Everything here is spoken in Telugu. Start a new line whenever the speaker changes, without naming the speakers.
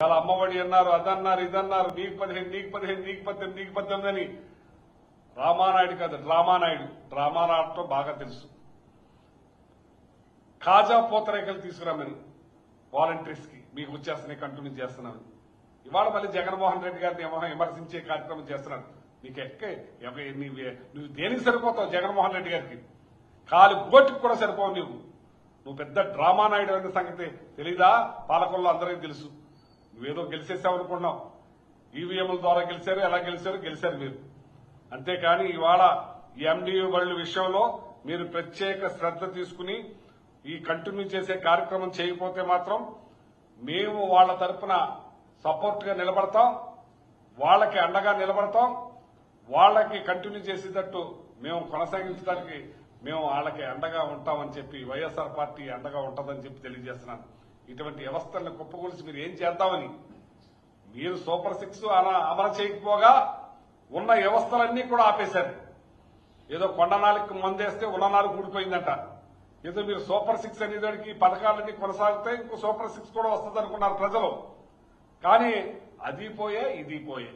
చాలా అమ్మఒడి అన్నారు అదన్నారు ఇదన్నారు నీకు పదిహేను నీకు పదిహేను నీకు పద్దెనిమిది నీకు పద్దెనిమిది అని. రామానాయుడు కాదు డ్రామానాయుడు డ్రామానాయుడుతో బాగా తెలుసు. కాజా పూతరేకలు తీసుకురామని వాలంటీర్స్కి మీకు వచ్చేస్తున్నాయి కంటిన్యూ చేస్తున్నాను. ఇవాళ మళ్ళీ జగన్మోహన్ రెడ్డి గారిని విమర్శించే కార్యక్రమం చేస్తున్నాను నీకు ఎక్క నువ్వు దేనికి సరిపోతావు జగన్మోహన్ రెడ్డి గారికి? కాలు గోటికి కూడా సరిపోవు నువ్వు నువ్వు పెద్ద డ్రామానాయుడు అనే సంగతి తెలీదా? పాలకుల్లో అందరికీ తెలుసు. నువ్వేదో గెలిచేసావు ఈవీఎంల ద్వారా గెలిచారు ఎలా గెలిచారు? గెలిచారు మీరు. అంతేకాని ఇవాళ ఎండియూ బళ్ళు విషయంలో మీరు ప్రత్యేక శ్రద్ధ తీసుకుని ఈ కంటిన్యూ చేసే కార్యక్రమం చేయకపోతే మాత్రం మేము వాళ్ళ తరపున సపోర్ట్గా నిలబడతాం వాళ్ళకి అండగా నిలబడతాం వాళ్ళకి కంటిన్యూ చేసేటట్టు మేము కొనసాగించడానికి మేము వాళ్ళకి అండగా ఉంటామని చెప్పి వైఎస్ఆర్ పార్టీ అండగా ఉంటుందని చెప్పి తెలియజేస్తున్నాను. ఇటువంటి వ్యవస్థలను కుప్పగొలిసి మీరు ఏం చేద్దామని? మీరు సూపర్ సిక్స్ అలా అమలు చేయకపోగా ఉన్న వ్యవస్థలన్నీ కూడా ఆపేశారు. ఏదో కొండ నాలుగు మందేస్తే ఉన్న నాలుగు ఊడిపోయిందంట. ఏదో మీరు సూపర్ సిక్స్ అనేదానికి పథకాలన్నీ కొనసాగుతాయి ఇంకో సూపర్ సిక్స్ కూడా వస్తుంది అనుకున్నారు ప్రజలు. కానీ అది పోయే ఇది పోయే.